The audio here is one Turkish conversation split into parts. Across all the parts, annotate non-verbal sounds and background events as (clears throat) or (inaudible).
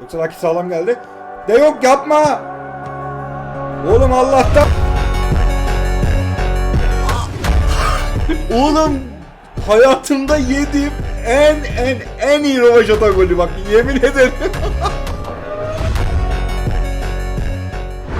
Yoksa rakip sağlam geldi. De yok yapma. Oğlum Allah'tan. Oğlum hayatımda yediğim en en en iyi rovaşata golü bak yemin ederim. (laughs)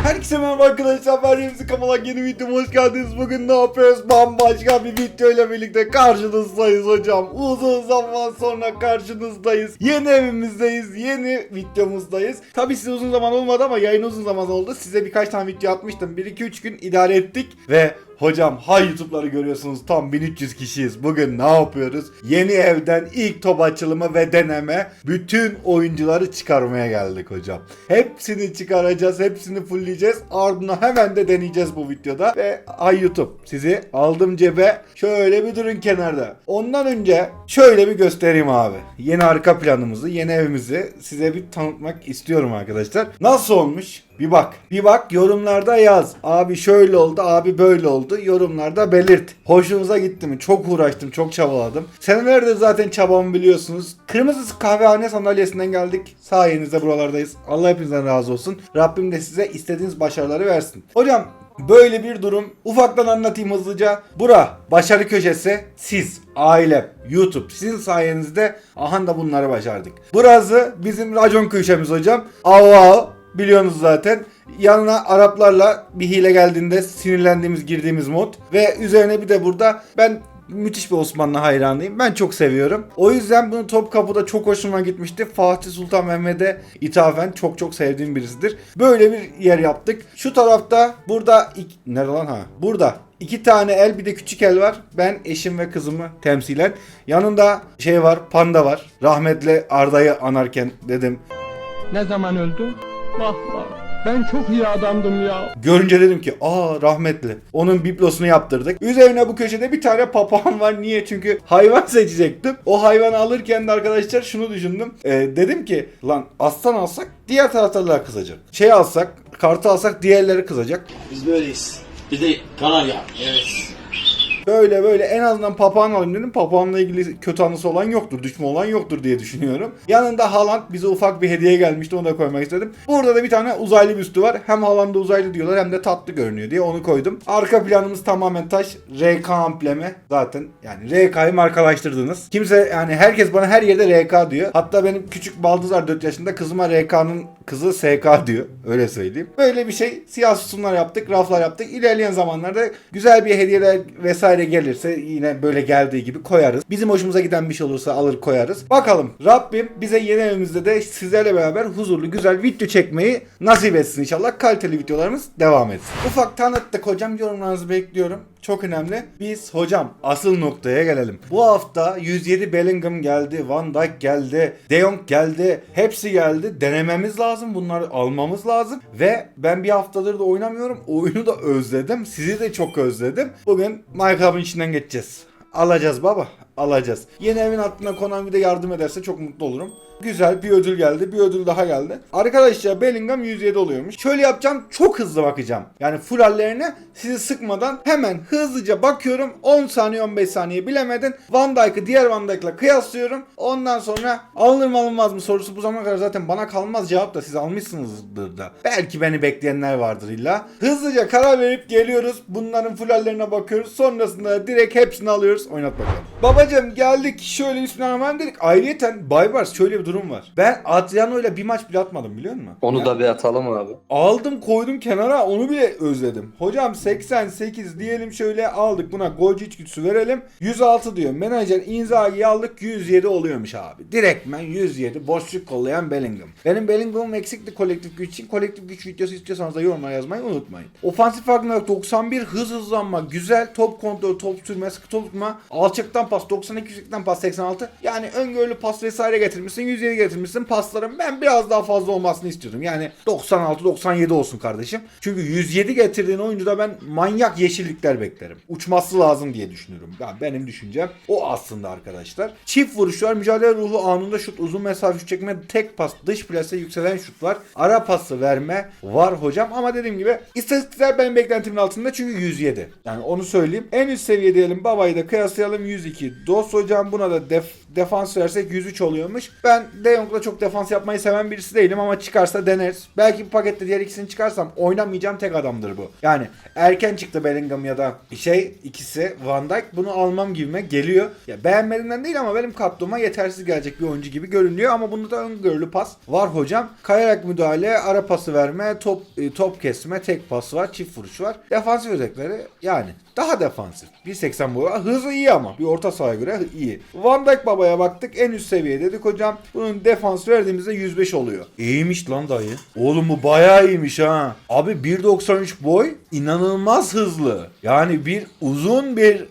Herkese merhaba arkadaşlar ben Remzi Kamalak yeni videoma hoş geldiniz. Bugün ne yapıyoruz? Bambaşka bir video ile birlikte karşınızdayız hocam. Uzun zaman sonra karşınızdayız. Yeni evimizdeyiz. Yeni videomuzdayız. Tabi size uzun zaman olmadı ama yayın uzun zaman oldu. Size birkaç tane video atmıştım. 1-2-3 gün idare ettik ve Hocam hay YouTube'ları görüyorsunuz tam 1300 kişiyiz. Bugün ne yapıyoruz? Yeni evden ilk top açılımı ve deneme bütün oyuncuları çıkarmaya geldik hocam. Hepsini çıkaracağız, hepsini fullleyeceğiz. Ardından hemen de deneyeceğiz bu videoda. Ve hay YouTube sizi aldım cebe. Şöyle bir durun kenarda. Ondan önce şöyle bir göstereyim abi. Yeni arka planımızı, yeni evimizi size bir tanıtmak istiyorum arkadaşlar. Nasıl olmuş? Bir bak. Bir bak yorumlarda yaz. Abi şöyle oldu, abi böyle oldu. Yorumlarda belirt. Hoşunuza gitti mi? Çok uğraştım, çok çabaladım. Senelerdir zaten çabamı biliyorsunuz. Kırmızı kahvehane sandalyesinden geldik. Sayenizde buralardayız. Allah hepinizden razı olsun. Rabbim de size istediğiniz başarıları versin. Hocam Böyle bir durum. Ufaktan anlatayım hızlıca. Bura başarı köşesi. Siz, ailem, YouTube. Sizin sayenizde aha da bunları başardık. Burası bizim racon köşemiz hocam. Ava biliyorsunuz zaten. Yanına Araplarla bir hile geldiğinde sinirlendiğimiz girdiğimiz mod. Ve üzerine bir de burada ben müthiş bir Osmanlı hayranıyım. Ben çok seviyorum. O yüzden bunu Topkapı'da çok hoşuma gitmişti. Fatih Sultan Mehmet'e ithafen çok çok sevdiğim birisidir. Böyle bir yer yaptık. Şu tarafta burada ik- nerede lan ha? Burada iki tane el bir de küçük el var. Ben eşim ve kızımı temsilen. Yanında şey var, panda var. Rahmetli Arda'yı anarken dedim. Ne zaman öldü? Vah vah. Ben çok iyi adamdım ya. Görünce dedim ki aa rahmetli. Onun biblosunu yaptırdık. Üzerine bu köşede bir tane papağan var. Niye? Çünkü hayvan (laughs) seçecektim. O hayvanı alırken de arkadaşlar şunu düşündüm. Ee, dedim ki lan aslan alsak diğer taraftarlar kızacak. Şey alsak kartı alsak diğerleri kızacak. Biz böyleyiz. Bir de Kanarya. Evet. Böyle böyle en azından papağan alayım dedim. Papağanla ilgili kötü anısı olan yoktur, düşme olan yoktur diye düşünüyorum. Yanında Haaland bize ufak bir hediye gelmişti onu da koymak istedim. Burada da bir tane uzaylı büstü var. Hem Haaland'da uzaylı diyorlar hem de tatlı görünüyor diye onu koydum. Arka planımız tamamen taş. RK amblemi zaten yani RK'yı markalaştırdınız. Kimse yani herkes bana her yerde RK diyor. Hatta benim küçük baldızlar 4 yaşında kızıma RK'nın kızı SK diyor. Öyle söyleyeyim. Böyle bir şey siyah sütunlar yaptık, raflar yaptık. İlerleyen zamanlarda güzel bir hediyeler vesaire gelirse yine böyle geldiği gibi koyarız. Bizim hoşumuza giden bir şey olursa alır koyarız. Bakalım Rabbim bize yeni evimizde de sizlerle beraber huzurlu güzel video çekmeyi nasip etsin inşallah. Kaliteli videolarımız devam etsin. Ufak tanıttık hocam yorumlarınızı bekliyorum. Çok önemli. Biz hocam asıl noktaya gelelim. Bu hafta 107 Bellingham geldi, Van Dijk geldi, De Jong geldi. Hepsi geldi. Denememiz lazım. Bunları almamız lazım. Ve ben bir haftadır da oynamıyorum. Oyunu da özledim. Sizi de çok özledim. Bugün Minecraft'ın içinden geçeceğiz. Alacağız baba. Alacağız. Yeni evin hattına Konami de yardım ederse çok mutlu olurum. Güzel bir ödül geldi. Bir ödül daha geldi. Arkadaşlar Bellingham 107 oluyormuş. Şöyle yapacağım. Çok hızlı bakacağım. Yani full sizi sıkmadan hemen hızlıca bakıyorum. 10 saniye 15 saniye bilemedin. Van Dijk'ı diğer Van Dijk'la kıyaslıyorum. Ondan sonra alınır mı alınmaz mı sorusu bu zamana kadar zaten bana kalmaz cevap da siz almışsınızdır da. Belki beni bekleyenler vardır illa. Hızlıca karar verip geliyoruz. Bunların full bakıyoruz. Sonrasında direkt hepsini alıyoruz. Oynat bakalım. Babacım geldik. Şöyle Bismillahirrahmanirrahim dedik. Ayrıyeten Baybars şöyle bir durum var. Ben Adriano ile bir maç bile atmadım biliyor musun? Onu Ya- da bir atalım abi. Aldım koydum kenara onu bile özledim. Hocam 88 diyelim şöyle aldık buna golcü içgüdüsü verelim. 106 diyor. Menajer Inzaghi'yi aldık 107 oluyormuş abi. Direktmen 107 boşluk kollayan Bellingham. Benim Bellingham'ım eksikti kolektif güç için. Kolektif güç videosu istiyorsanız da yorumlara yazmayı unutmayın. Ofansif farkındalık 91 hız hızlanma güzel top kontrol top sürme sıkı top tutma alçaktan pas 92 yüksekten pas 86 yani öngörülü pas vesaire getirmişsin 107 getirmişsin pasların. Ben biraz daha fazla olmasını istiyordum yani 96 97 olsun kardeşim. Çünkü 107 getirdiğin oyuncuda ben manyak yeşillikler beklerim. Uçması lazım diye düşünüyorum. Yani benim düşüncem o aslında arkadaşlar. Çift vuruşlar mücadele ruhu anında şut uzun mesafe şut çekme tek pas dış plase yükselen şut var. Ara pası verme var hocam. Ama dediğim gibi istatistikler benim beklentimin altında çünkü 107 yani onu söyleyeyim. En üst seviye diyelim babayı da kıyaslayalım. 102 dos hocam buna da def defans versek 103 oluyormuş. Ben De Jong'la çok defans yapmayı seven birisi değilim ama çıkarsa deneriz. Belki bu pakette diğer ikisini çıkarsam oynamayacağım tek adamdır bu. Yani erken çıktı Bellingham ya da şey ikisi Van Dijk bunu almam gibime geliyor. Ya beğenmediğimden değil ama benim kadroma yetersiz gelecek bir oyuncu gibi görünüyor ama bunda da öngörülü pas var hocam. Kayarak müdahale, ara pası verme, top e, top kesme, tek pas var, çift vuruş var. Defansif özellikleri yani daha defansif. 1.80 boyu. Hızı iyi ama bir orta sahaya göre iyi. Van Dijk babaya baktık en üst seviye dedik hocam. Bunun defans verdiğimizde 105 oluyor. İyiymiş lan dayı. Oğlum bu bayağı iyiymiş ha. Abi 1.93 boy inanılmaz hızlı. Yani bir uzun bir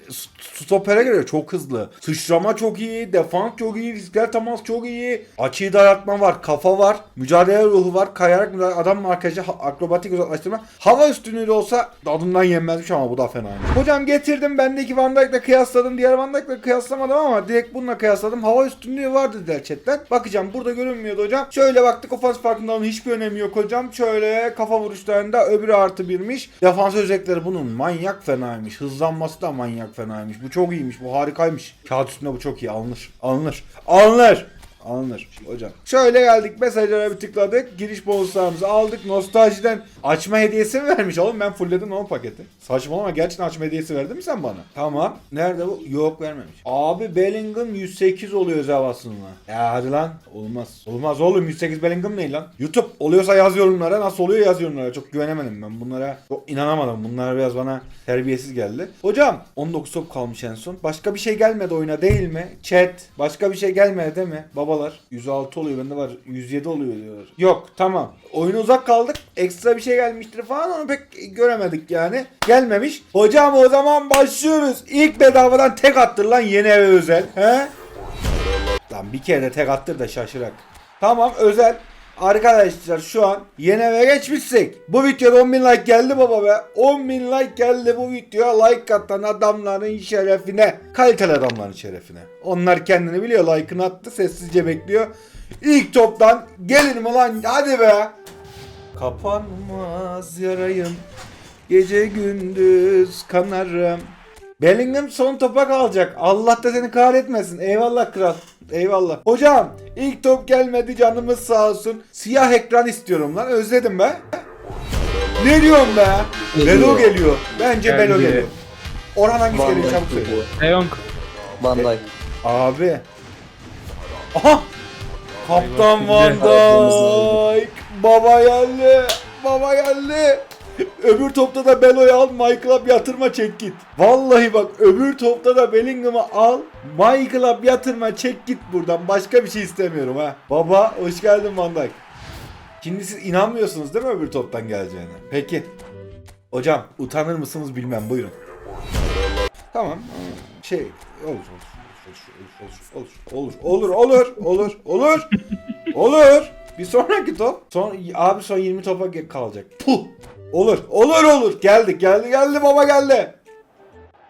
stopere göre çok hızlı. Sıçrama çok iyi, defans çok iyi, fiziksel temas çok iyi. Açıyı dayatma var, kafa var, mücadele ruhu var, kayarak adam markajı, akrobatik uzaklaştırma. Hava üstünlüğü de olsa tadından yenmezmiş ama bu da fena. Hocam getirdim bendeki Van Dijk'la kıyasladım. Diğer Van Dijk'la kıyaslamadım ama direkt bununla kıyasladım. Hava üstünlüğü vardı dediler chatten. Bakacağım burada görünmüyordu hocam. Şöyle baktık ofans farkındalığının hiçbir önemi yok hocam. Şöyle kafa vuruşlarında öbürü artı birmiş. Defans özellikleri bunun manyak fenaymış. Hızlanması da manyak fenaymış. Bu çok iyiymiş. Bu harikaymış. Kağıt üstünde bu çok iyi. Alınır. Alınır. Alınır. Alınır hocam. Şöyle geldik mesajlara bir tıkladık. Giriş bonuslarımızı aldık. Nostaljiden açma hediyesi mi vermiş oğlum? Ben fullledim o paketi. Saçmalama gerçekten açma hediyesi verdin mi sen bana? Tamam. Nerede bu? Yok vermemiş. Abi Bellingham 108 oluyor özel basınla. Ya hadi lan. Olmaz. Olmaz oğlum 108 Bellingham ne lan? YouTube oluyorsa yaz yorumlara. Nasıl oluyor yaz yorumlara. Çok güvenemedim ben bunlara. Çok inanamadım. Bunlar biraz bana terbiyesiz geldi. Hocam 19 top kalmış en son. Başka bir şey gelmedi oyuna değil mi? Chat. Başka bir şey gelmedi değil mi? Babalar 106 oluyor bende var 107 oluyor diyorlar. Yok tamam. Oyuna uzak kaldık. Ekstra bir şey gelmiştir falan onu pek göremedik yani. Gelmemiş. Hocam o zaman başlıyoruz. İlk bedavadan tek attır lan yeni eve özel. He? Lan bir kere de tek attır da şaşırak. Tamam özel. Arkadaşlar şu an yeni eve geçmişsek. Bu videoda 10.000 like geldi baba be. 10.000 like geldi bu videoya. Like atan adamların şerefine. Kaliteli adamların şerefine. Onlar kendini biliyor. Like'ını attı. Sessizce bekliyor. İlk toptan gelin mi lan? Hadi be. Kapanmaz yarayım. Gece gündüz kanarım. Bellingham son topa kalacak. Allah da seni kahretmesin. Eyvallah kral. Eyvallah. Hocam ilk top gelmedi canımız sağ olsun. Siyah ekran istiyorum lan. Özledim be. Ne diyorsun be? Geliyor. Belo geliyor. Bence. Belo geliyor. Orhan hangisi Van geliyor çabuk söyle. De Jong. Van Dijk. Abi. Aha. Kaptan Van. Dijk. Baba geldi. Baba geldi. (laughs) Öbür topta da Belo'yu al Michael'a yatırma çek git. Vallahi bak öbür topta da Bellingham'ı al Michael'a yatırma çek git buradan. Başka bir şey istemiyorum ha. Baba hoş geldin Van Dijk. Şimdi siz inanmıyorsunuz değil mi öbür toptan geleceğine? Peki. Hocam utanır mısınız bilmem buyurun. Tamam. Şey olur olur olur olur olur olur olur olur olur bir sonraki top son abi son 20 topa kalacak. Puh. Olur olur olur geldi geldi geldi baba geldi.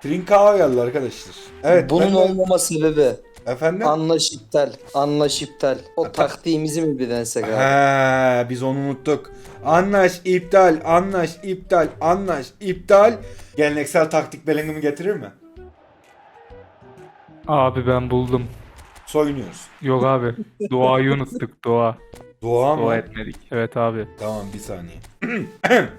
Trinkao geldi arkadaşlar. Evet. Bunun ben de- olmama sebebi efendim. anlaş iptal. Anlaş iptal. O taktiğimizi mi denesek abi? He, biz onu unuttuk. Anlaş, iptal, anlaş, iptal, anlaş, iptal. Geleneksel taktik Bellingham'ı getirir mi? Abi ben buldum. Soyunuyoruz. Yok abi. Duayı unuttuk dua. Dua mı? Dua etmedik. Evet abi. Tamam bir saniye. (clears throat)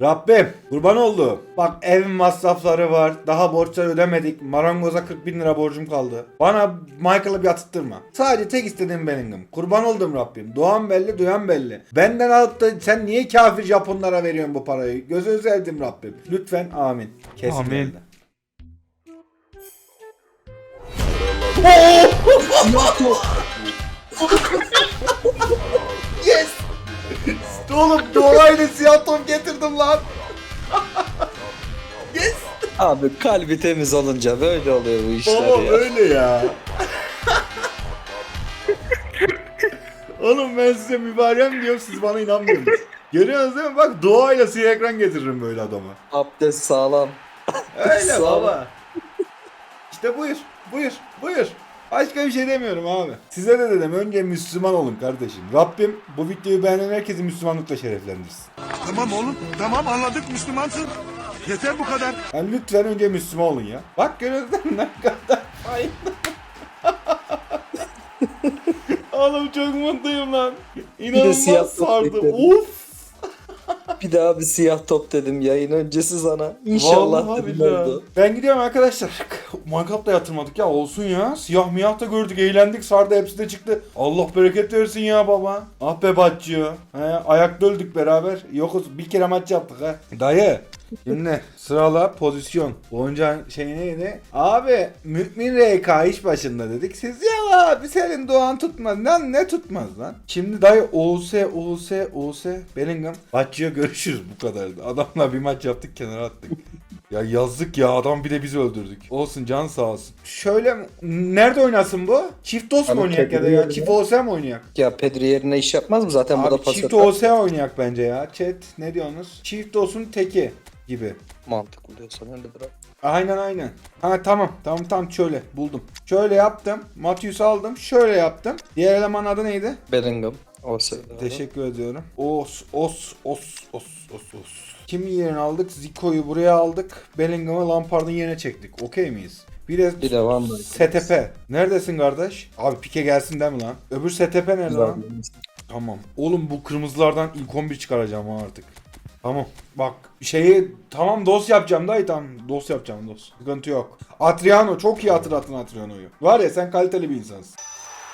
Rabbim kurban oldu. Bak ev masrafları var. Daha borçlar ödemedik. Marangoza 40 bin lira borcum kaldı. Bana Michael'ı bir atıttırma. Sadece tek istediğim Bellingham. Kurban oldum Rabbim. Doğan belli, duyan belli. Benden alıp da sen niye kafir Japonlara veriyorsun bu parayı? Gözünü sevdim Rabbim. Lütfen amin. Kesin Amin. geldi. (laughs) (laughs) yes! Oğlum doğayla siyah top getirdim lan. yes! Abi kalbi temiz olunca böyle oluyor bu işler Baba ya. öyle ya. Oğlum ben size mübarem diyorum siz bana inanmıyorsunuz. Görüyorsunuz değil mi? Bak doğayla siyah ekran getiririm böyle adama. Abdest sağlam. Öyle (laughs) Sağ ol. baba. İşte buyur, buyur, buyur. Başka bir şey demiyorum abi. Size de dedim önce Müslüman olun kardeşim. Rabbim bu videoyu beğenen herkesi Müslümanlıkla şereflendirsin. Tamam oğlum. Tamam anladık Müslümansın. Yeter bu kadar. Yani lütfen önce Müslüman olun ya. Bak görüyorsun ne kadar faydalı. (laughs) Oğlum çok mutluyum lan. İnanılmaz sardı. Of. (laughs) Bir daha bir siyah top dedim yayın öncesi sana. İnşallah Vallahi dedim oldu. Ben gidiyorum arkadaşlar. (laughs) Mankap da yatırmadık ya olsun ya. Siyah miyah da gördük eğlendik sardı hepsi de çıktı. Allah bereket versin ya baba. Ah be bacı. He, ayakta öldük beraber. Yokuz bir kere maç yaptık ha. Dayı. Şimdi (laughs) sırala pozisyon. Boncan şey neydi? Abi mümin RK iş başında dedik. Siz ya abi senin doğan tutmaz. Lan ne tutmaz lan? Şimdi dayı OS OS OS Bellingham. Bacı'ya görüşürüz bu kadardı. Adamla bir maç yaptık kenara attık. Ya yazık ya adam bir de bizi öldürdük. Olsun can sağ olsun. Şöyle nerede oynasın bu? Çift DOS mu Abi oynayak ya da ya? Çift OS mi oynayak? Ya Pedri yerine iş yapmaz mı? Zaten bu da Abi pas çift atar. OS oynayak bence ya. Chat ne diyorsunuz? Çift DOS'un teki gibi. Mantıklı diyorsan öyle bırak. Aynen aynen. Ha tamam tamam tamam şöyle buldum. Şöyle yaptım. Matius'u aldım. Şöyle yaptım. Diğer eleman adı neydi? Bellingham. O. Teşekkür ediyorum. Os os os os os os. Kimin yerini aldık? Zico'yu buraya aldık. Bellingham'ı Lampard'ın yerine çektik. Okey miyiz? Bir de, Bir de Van. STP. Neredesin kardeş? Abi pike gelsin değil mi lan? Öbür STP nerede lan? Tamam. Oğlum bu kırmızılardan ilk 11 çıkaracağım artık. Tamam. Bak şeyi tamam dos yapacağım dayı tamam. Dos yapacağım dos. Sıkıntı yok. Adriano çok iyi hatırlattın Adriano'yu. Var ya sen kaliteli bir insansın.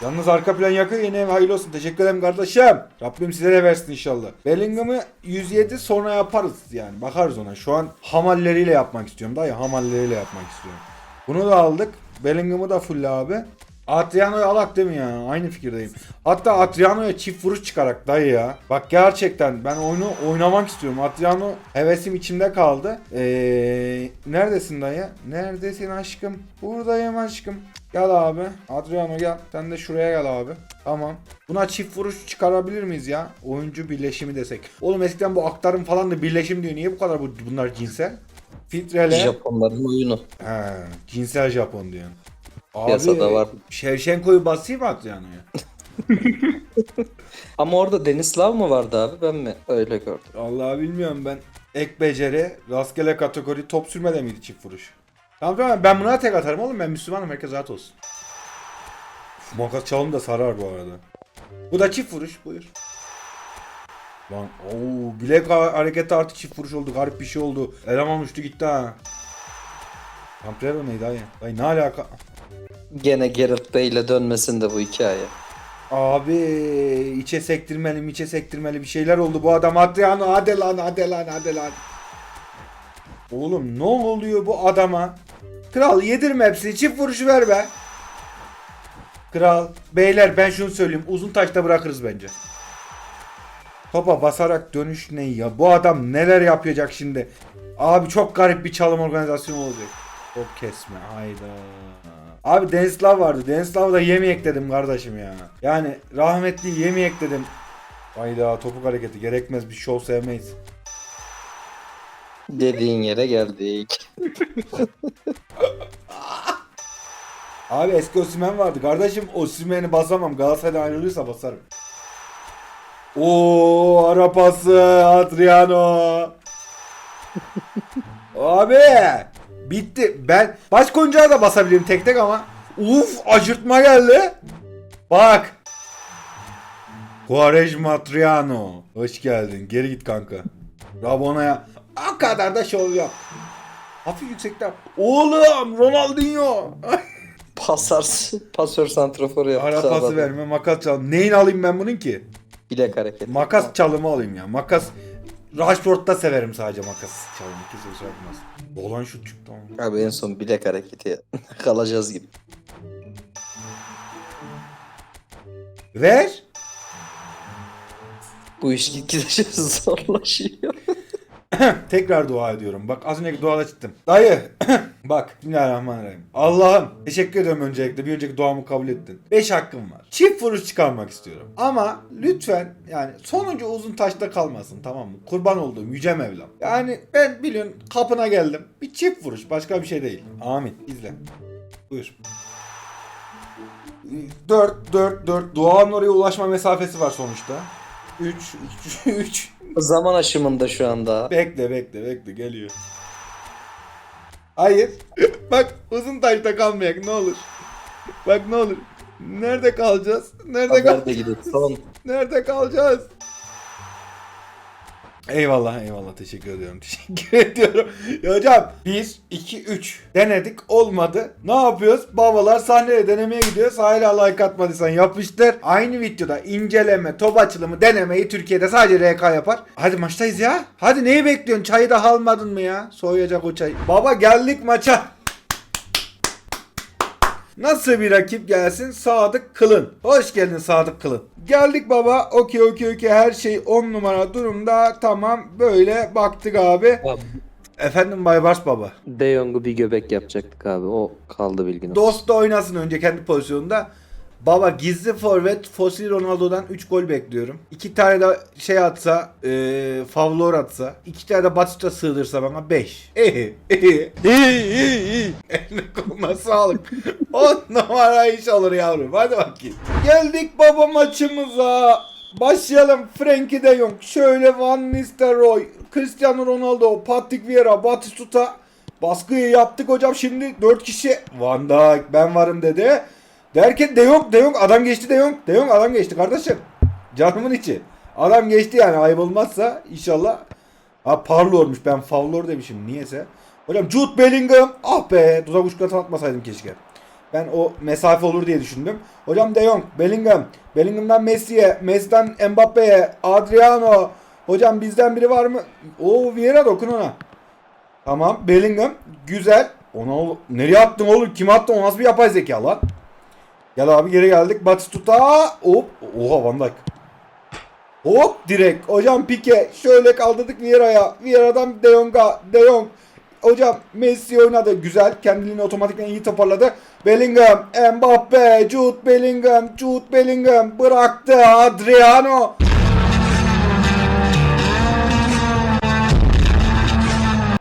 Yalnız arka plan yakın yeni ev hayırlı olsun. Teşekkür ederim kardeşim. Rabbim size de versin inşallah. Bellingham'ı 107 sonra yaparız yani. Bakarız ona. Şu an hamalleriyle yapmak istiyorum. Dayı hamalleriyle yapmak istiyorum. Bunu da aldık. Bellingham'ı da full abi. Adriano'yu alak değil mi ya? Aynı fikirdeyim. Hatta Adriano'ya çift vuruş çıkarak dayı ya. Bak gerçekten ben oyunu oynamak istiyorum. Adriano hevesim içimde kaldı. Ee, neredesin dayı? Neredesin aşkım? Buradayım aşkım. Gel abi. Adriano gel. Sen de şuraya gel abi. Tamam. Buna çift vuruş çıkarabilir miyiz ya? Oyuncu birleşimi desek. Oğlum eskiden bu aktarım falan da birleşim diyor. Niye bu kadar bu, bunlar cinsel? Filtrele. Japonların oyunu. He, cinsel Japon diyor. Abi, Piyasada var. Şevşenko'yu basayım mı Adriano'ya? (laughs) Ama orada Denislav mı vardı abi? Ben mi öyle gördüm? Vallahi bilmiyorum ben. Ek beceri, rastgele kategori, top sürmede miydi çift vuruş? Tamam tamam ben buna tek atarım oğlum ben Müslümanım herkes rahat olsun. Uf, Makas çalım da sarar bu arada. Bu da çift vuruş buyur. Lan ooo bilek ha- hareketi artı çift vuruş oldu garip bir şey oldu. Eleman uçtu gitti ha. Camprero neydi dayı? Dayı ne alaka? Gene Gareth Bale dönmesin de bu hikaye. Abi içe sektirmeli içe sektirmeli bir şeyler oldu bu adam Adriano hadi lan hadi lan hadi lan. Oğlum ne oluyor bu adama? Kral yedirme hepsini çift vuruşu ver be. Kral beyler ben şunu söyleyeyim uzun taşta bırakırız bence. Topa basarak dönüş ne ya? Bu adam neler yapacak şimdi? Abi çok garip bir çalım organizasyonu olacak. Top kesme hayda. Abi Denislav vardı. Denislav'ı da yemeyek dedim kardeşim ya. Yani rahmetli yemeyek dedim. Hayda topuk hareketi gerekmez bir şov sevmeyiz. Dediğin yere geldik. Abi eski Osimhen vardı. Kardeşim Osimhen'i basamam. Galatasaray'dan ayrılırsa basarım. Oo arapası Adriano. Abi bitti. Ben baş oyuncağa da basabilirim tek tek ama uf acırtma geldi. Bak. Quaresma Adriano. Hoş geldin. Geri git kanka. Rabona'ya o kadar da şov yap. Hafif yüksekten. Oğlum Ronaldinho. (laughs) Pasar, pasör santraforu yaptı. Ara pası sağdan. verme makas çalım. Neyini alayım ben bunun ki? Bilek hareketi. Makas çalımı alayım ya. Makas Rashford'da severim sadece makas çalımı. Kimse şey yapmaz. Olan şut çıktı ama. Abi en son bilek hareketi (laughs) kalacağız gibi. Ver. Bu iş gitgide (laughs) zorlaşıyor. (coughs) Tekrar dua ediyorum. Bak az önceki duada çıktım. Dayı. (coughs) Bak. Bismillahirrahmanirrahim. Allah'ım. Teşekkür ederim öncelikle. Bir önceki duamı kabul ettin. 5 hakkım var. Çift vuruş çıkarmak istiyorum. Ama lütfen yani sonuncu uzun taşta kalmasın tamam mı? Kurban olduğum yüce Mevlam. Yani ben biliyorsun kapına geldim. Bir çift vuruş. Başka bir şey değil. Amin. İzle. Buyur. 4 4 4 Doğan'ın oraya ulaşma mesafesi var sonuçta. 3 3 3 Zaman aşımında şu anda. Bekle bekle bekle geliyor. Hayır. (laughs) Bak uzun taşta kalmayak ne olur. Bak ne olur. Nerede kalacağız? Nerede Haber de kalacağız? gidiyor. Son. Nerede kalacağız? Eyvallah eyvallah teşekkür ediyorum (laughs) teşekkür ediyorum. Ya hocam biz 2-3 denedik olmadı. Ne yapıyoruz? Babalar sahneye denemeye gidiyoruz. Hala like atmadıysan yapıştır. Aynı videoda inceleme, top açılımı denemeyi Türkiye'de sadece RK yapar. Hadi maçtayız ya. Hadi neyi bekliyorsun? Çayı da almadın mı ya? Soğuyacak o çay. Baba geldik maça. Nasıl bir rakip gelsin? Sadık Kılın. Hoş geldin Sadık Kılın. Geldik baba. Okey okey okey. Her şey 10 numara durumda. Tamam. Böyle baktık abi. Abi, Efendim Baybars baba. De Jong'u bir göbek yapacaktık abi. O kaldı bilgin. Dost da oynasın önce kendi pozisyonunda. Baba gizli forvet Fosil Ronaldo'dan 3 gol bekliyorum. 2 tane de şey atsa, e, favlor atsa, 2 tane de Batista sığdırsa bana 5. İyi, iyi. İyi, iyi, iyi. Eline koluna sağlık. (laughs) 10 numara iş olur yavrum. Hadi bakayım. Geldik baba maçımıza. Başlayalım. Frenkie de Jong, şöyle Van Nistelrooy, Cristiano Ronaldo, Patrick Vieira, Batistuta. Baskıyı yaptık hocam şimdi 4 kişi. Van Dijk ben varım dedi. Derken De Jong, De Jong adam geçti De Jong. De Jong adam geçti kardeşim. Canımın içi. Adam geçti yani ayıp olmazsa inşallah. Ha parlormuş ben favlor demişim niyeyse. Hocam Jude Bellingham ah be dudak uçkatı atmasaydım keşke. Ben o mesafe olur diye düşündüm. Hocam De Jong, Bellingham, Bellingham'dan Messi'ye, Messi'den Mbappe'ye, Adriano. Hocam bizden biri var mı? O Vieira dokun ona. Tamam Bellingham güzel. Ona nereye attın oğlum? Kim attı? O nasıl bir yapay zeka lan? Gel abi geri geldik. Batistuta. Hop. Oha Van Dijk. Hop direkt. Hocam Pique. Şöyle kaldırdık Vieira'ya. Vieira'dan De Jong'a. De Jong. Hocam Messi oynadı. Güzel. Kendiliğini otomatikman iyi toparladı. Bellingham. Mbappe. Jude Bellingham. Jude Bellingham. Bıraktı. Adriano.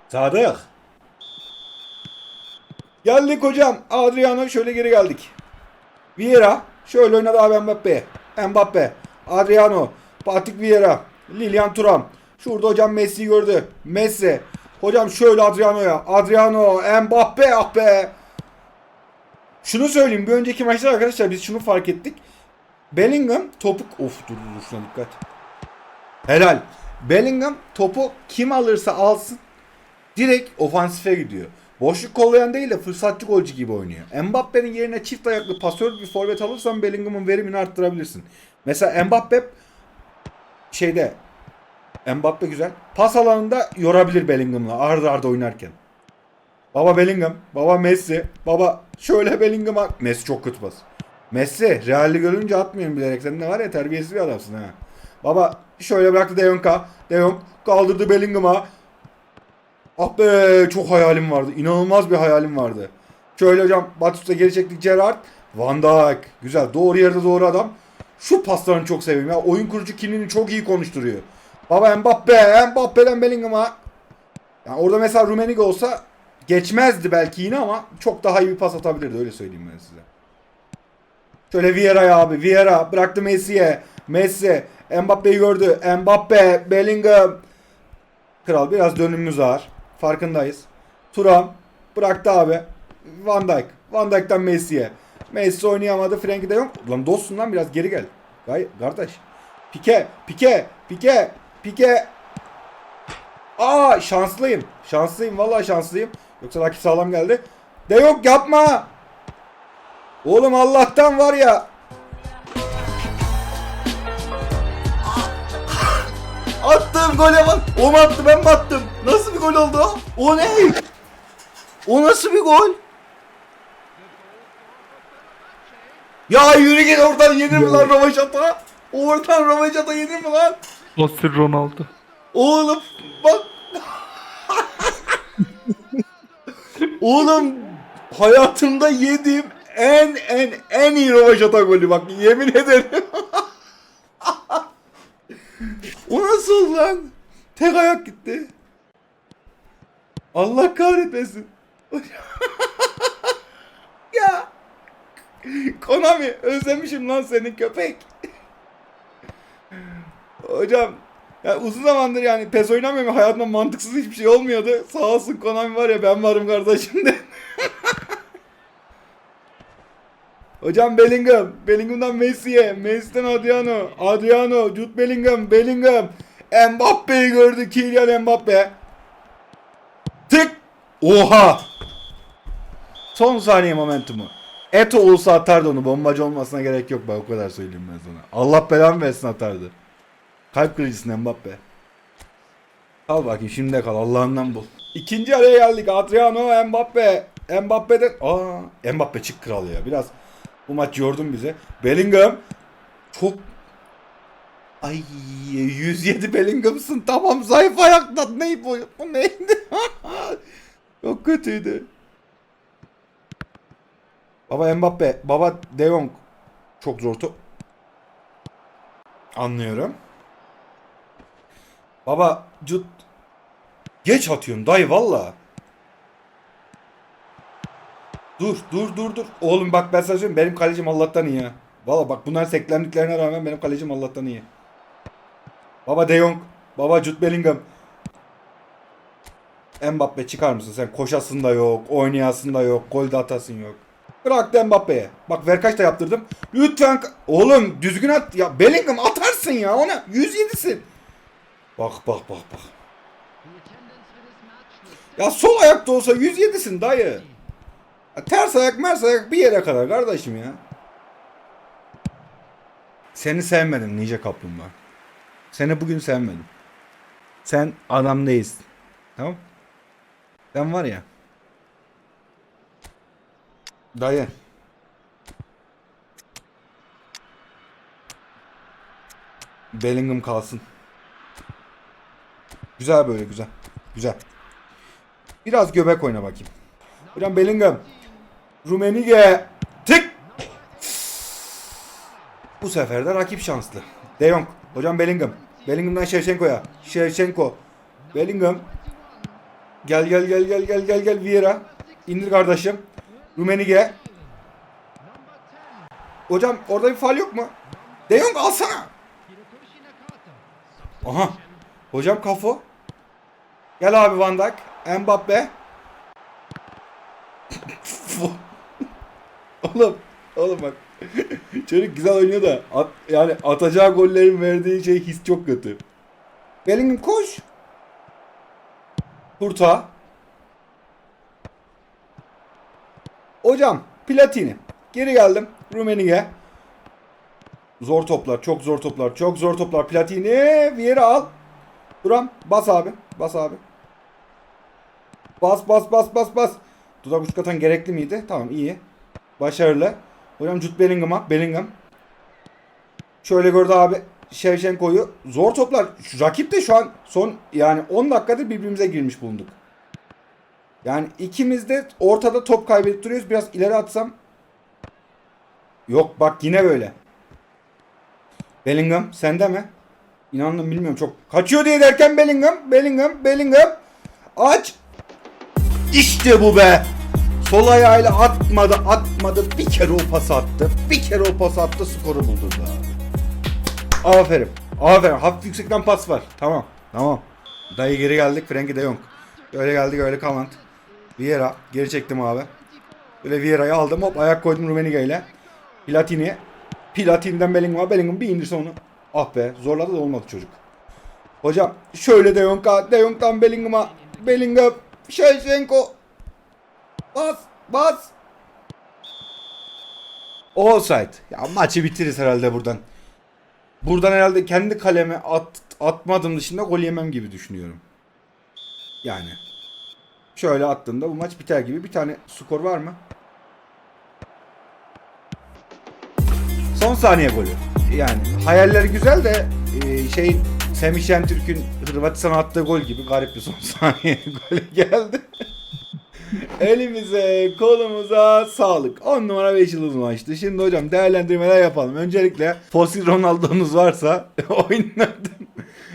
Sadık. Geldik hocam. Adriano şöyle geri geldik. Vieira şöyle oynadı abi Mbappe. Mbappe. Adriano. Patrick Vieira. Lilian Thuram. Şurada hocam Messi'yi gördü. Messi. Hocam şöyle Adriano'ya. Adriano. Mbappe ah be. Şunu söyleyeyim. Bir önceki maçta arkadaşlar biz şunu fark ettik. Bellingham topuk... Of dur dur şuna dikkat. Helal. Bellingham topu kim alırsa alsın direkt ofansife gidiyor. Boşluk kollayan değil de fırsatçı golcü gibi oynuyor. Mbappe'nin yerine çift ayaklı pasör bir forvet alırsan Bellingham'ın verimini arttırabilirsin. Mesela Mbappe şeyde Mbappe güzel. Pas alanında yorabilir Bellingham'la arda arda oynarken. Baba Bellingham, baba Messi, baba şöyle Bellingham'a Messi çok kötü pas. Messi Real'i görünce atmıyorum bilerek. Sen ne var ya terbiyesiz bir adamsın ha. Baba şöyle bıraktı De Jong'a. De Jong kaldırdı Bellingham'a. Ah be çok hayalim vardı. İnanılmaz bir hayalim vardı. Şöyle hocam Batista geri çektik Gerrard. Van Dijk. Güzel. Doğru yerde doğru adam. Şu paslarını çok seviyorum ya. Oyun kurucu kimliğini çok iyi konuşturuyor. Baba Mbappe. Mbappe'den Bellingham'a. Yani orada mesela Rummenigge olsa geçmezdi belki yine ama çok daha iyi bir pas atabilirdi. Öyle söyleyeyim ben size. Şöyle Vieira'ya abi. Vieira bıraktı Messi'ye. Messi. Mbappe'yi gördü. Mbappe. Bellingham. Kral biraz dönümümüz var. Farkındayız. Turam bıraktı abi. Van Dijk. Van Dijk'ten Messi'ye. Messi oynayamadı. Frenkie de Jong. Lan dostum lan biraz geri gel. Gay kardeş. Pike, Pike, Pike, Pike. Aa şanslıyım. Şanslıyım vallahi şanslıyım. Yoksa rakip sağlam geldi. De Jong yapma. Oğlum Allah'tan var ya. Attığım gole bak. O mu attı ben mi attım? Nasıl bir gol oldu o? O ne? O nasıl bir gol? Ya yürü git oradan yenir mi lan Ravaşata? Oradan Ravaşata yenir mi lan? Fosil Ronaldo. Oğlum bak. Oğlum hayatımda yediğim en en en iyi Ravaşata golü bak yemin ederim. O nasıl oldu lan? Tek ayak gitti. Allah kahretmesin. (laughs) ya. Konami özlemişim lan senin köpek. Hocam ya uzun zamandır yani PES oynamıyorum. Hayatımda mantıksız hiçbir şey olmuyordu. Sağ olsun Konami var ya ben varım kardeşim de. Hocam Bellingham. Bellingham'dan Messi'ye. Messi'den Adriano. Adriano. Jude Bellingham. Bellingham. Mbappe'yi gördü. Kylian Mbappe. Tık. Oha. Son saniye momentumu. Eto olsa atardı onu. Bombacı olmasına gerek yok. Bak o kadar söyleyeyim ben sana. Allah belamı versin atardı. Kalp kırıcısın Mbappe. Al bakayım şimdi kal. Allah'ından bul. İkinci araya geldik. Adriano Mbappe. Mbappe'den... Aa, Mbappe çık kral ya. Biraz bu maç yordun bize. Bellingham. Çok... Ay 107 Bellingham'sın. Tamam zayıf ayakta. Ne bu? Bu neydi? (laughs) Çok kötüydü. Baba Mbappe. Baba De Jong. Çok zor top. Anlıyorum. Baba Cut Geç atıyorsun dayı valla. Dur dur dur dur. Oğlum bak ben sana söyleyeyim benim kalecim Allah'tan iyi ha. Valla bak bunların seklendiklerine rağmen benim kalecim Allah'tan iyi. Baba De Jong. Baba Jude Bellingham. Mbappe çıkar mısın sen? Koşasın da yok, oynayasın da yok, gol de atasın yok. Bırak da Mbappe'ye. Bak ver kaç da yaptırdım. Lütfen. Oğlum düzgün at. Ya Bellingham atarsın ya ona. 107'sin. Bak bak bak bak. Ya sol ayakta olsa 107'sin dayı. Ters ayak mers ayak bir yere kadar kardeşim ya. Seni sevmedim Nice Kaplumbağa. Seni bugün sevmedim. Sen adam değilsin. Tamam? Sen var ya. Dayı. Bellingham kalsın. Güzel böyle güzel. Güzel. Biraz göbek oyna bakayım. Hocam Bellingham. Rumenige. Tık. Bu sefer de rakip şanslı. De Jong. Hocam Bellingham. Bellingham'dan Shevchenko'ya. Shevchenko. Bellingham. Gel gel gel gel gel gel gel Vieira. İndir kardeşim. Rumenige. Hocam orada bir faal yok mu? De Jong alsana. Aha. Hocam kafo. Gel abi Van Dijk. Mbappe. Oğlum. Oğlum bak. Çocuk güzel oynuyor da at, yani atacağı gollerin verdiği şey his çok kötü. Bellingham koş. Kurta. Hocam Platini. Geri geldim. Rumenige. Zor toplar, çok zor toplar, çok zor toplar. Platini, Vieira al. Duram, bas abi, bas abi. Bas, bas, bas, bas, bas. Dudak uç katan gerekli miydi? Tamam, iyi. Başarılı. Hocam Jude Bellingham'a, Bellingham. Şöyle gördü abi. Shevchenko'yu. Zor toplar. Şu rakip de şu an son yani 10 dakikadır birbirimize girmiş bulunduk. Yani ikimiz de ortada top kaybedip duruyoruz. Biraz ileri atsam. Yok bak yine böyle. Bellingham sende mi? İnandım bilmiyorum çok. Kaçıyor diye derken Bellingham, Bellingham, Bellingham. Aç. İşte bu be. Sol ayağıyla atmadı, atmadı. Bir kere o pas attı. Bir kere o pas attı, skoru buldu da. Aferin. Aferin. Hafif yüksekten pas var. Tamam. Tamam. Dayı geri geldik. Frenkie de Jong. Öyle geldik öyle Kalant. Vieira. Geri çektim abi. Böyle Vieira'yı aldım. Hop ayak koydum Rummenigge ile. Platini. Platini'den Bellingham'a. Bellingham bir indirse onu. Ah be. Zorladı da olmadı çocuk. Hocam şöyle De Jong'a. De Jong'dan Bellingham'a. Bellingham. Shevchenko. Bas. Bas. Offside. Ya maçı bitiririz herhalde buradan. Buradan herhalde kendi kaleme at, atmadım dışında gol yemem gibi düşünüyorum. Yani. Şöyle attığımda bu maç biter gibi. Bir tane skor var mı? Son saniye golü. Yani hayaller güzel de e, şey Semih Şentürk'ün Hırvatistan'a attığı gol gibi garip bir son (laughs) saniye golü geldi. (laughs) Elimize, kolumuza sağlık. 10 numara 5 yıldız maçtı. Şimdi hocam değerlendirmeler yapalım. Öncelikle fosil Ronaldo'nuz varsa (laughs) oynatın.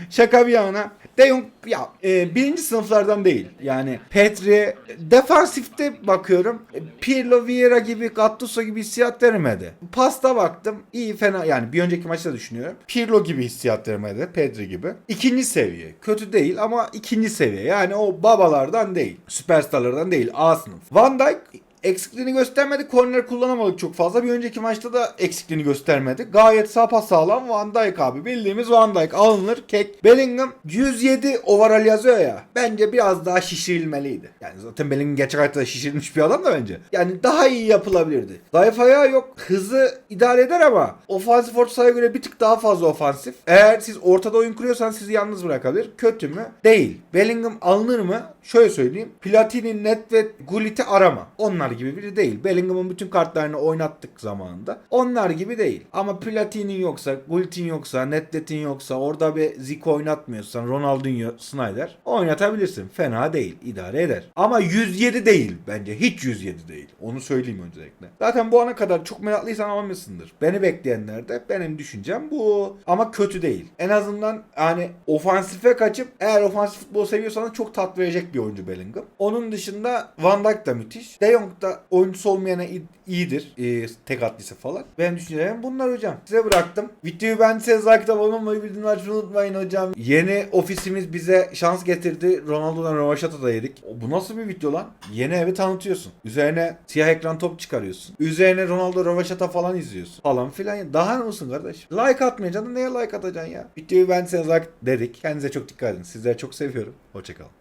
Şaka bir yana. De Jong ya e, birinci sınıflardan değil. Yani Petri defansifte bakıyorum. E, Pirlo Vieira gibi Gattuso gibi hissiyat vermedi. Pasta baktım. iyi fena yani bir önceki maçta düşünüyorum. Pirlo gibi hissiyat vermedi. Pedri gibi. İkinci seviye. Kötü değil ama ikinci seviye. Yani o babalardan değil. Süperstarlardan değil. A sınıf. Van Dijk eksikliğini göstermedi. Korner kullanamadık çok fazla. Bir önceki maçta da eksikliğini göstermedi. Gayet sapasağlam Van Dijk abi. Bildiğimiz Van Dijk alınır. Kek. Bellingham 107 overall yazıyor ya. Bence biraz daha şişirilmeliydi. Yani zaten Bellingham gerçek hayatta da şişirilmiş bir adam da bence. Yani daha iyi yapılabilirdi. Zayıf ayağı yok. Hızı idare eder ama ofansif orta sahaya göre bir tık daha fazla ofansif. Eğer siz ortada oyun kuruyorsanız sizi yalnız bırakabilir. Kötü mü? Değil. Bellingham alınır mı? Şöyle söyleyeyim. Platini, Nedved, Gullit'i arama. Onlar gibi biri değil. Bellingham'ın bütün kartlarını oynattık zamanında. Onlar gibi değil. Ama Platini'nin yoksa, Gullit'in yoksa, Nedved'in yoksa, orada bir Zico oynatmıyorsan, Ronaldinho, Snyder oynatabilirsin. Fena değil. idare eder. Ama 107 değil bence. Hiç 107 değil. Onu söyleyeyim öncelikle. Zaten bu ana kadar çok meraklıysan almışsındır. Beni bekleyenler de benim düşüncem bu. Ama kötü değil. En azından yani ofansife kaçıp eğer ofansif futbol seviyorsanız çok tat verecek bir oyuncu Bellingham. Onun dışında Van Dijk da müthiş. De Jong da oyuncusu olmayana iyidir. Ee, tek atlisi falan. Benim düşüncelerim bunlar hocam. Size bıraktım. Videoyu beğendiyseniz like abone olmayı bildirimleri açmayı unutmayın hocam. Yeni ofisimiz bize şans getirdi. Ronaldo'dan Rövaşata da yedik. O, Bu nasıl bir video lan? Yeni evi tanıtıyorsun. Üzerine siyah ekran top çıkarıyorsun. Üzerine Ronaldo Rövaşata falan izliyorsun. Falan filan. Daha ne olsun kardeş? Like atmayacaksın. Neye like atacaksın ya? Videoyu beğendiyseniz like dedik. Kendinize çok dikkat edin. Sizleri çok seviyorum. Hoşçakalın.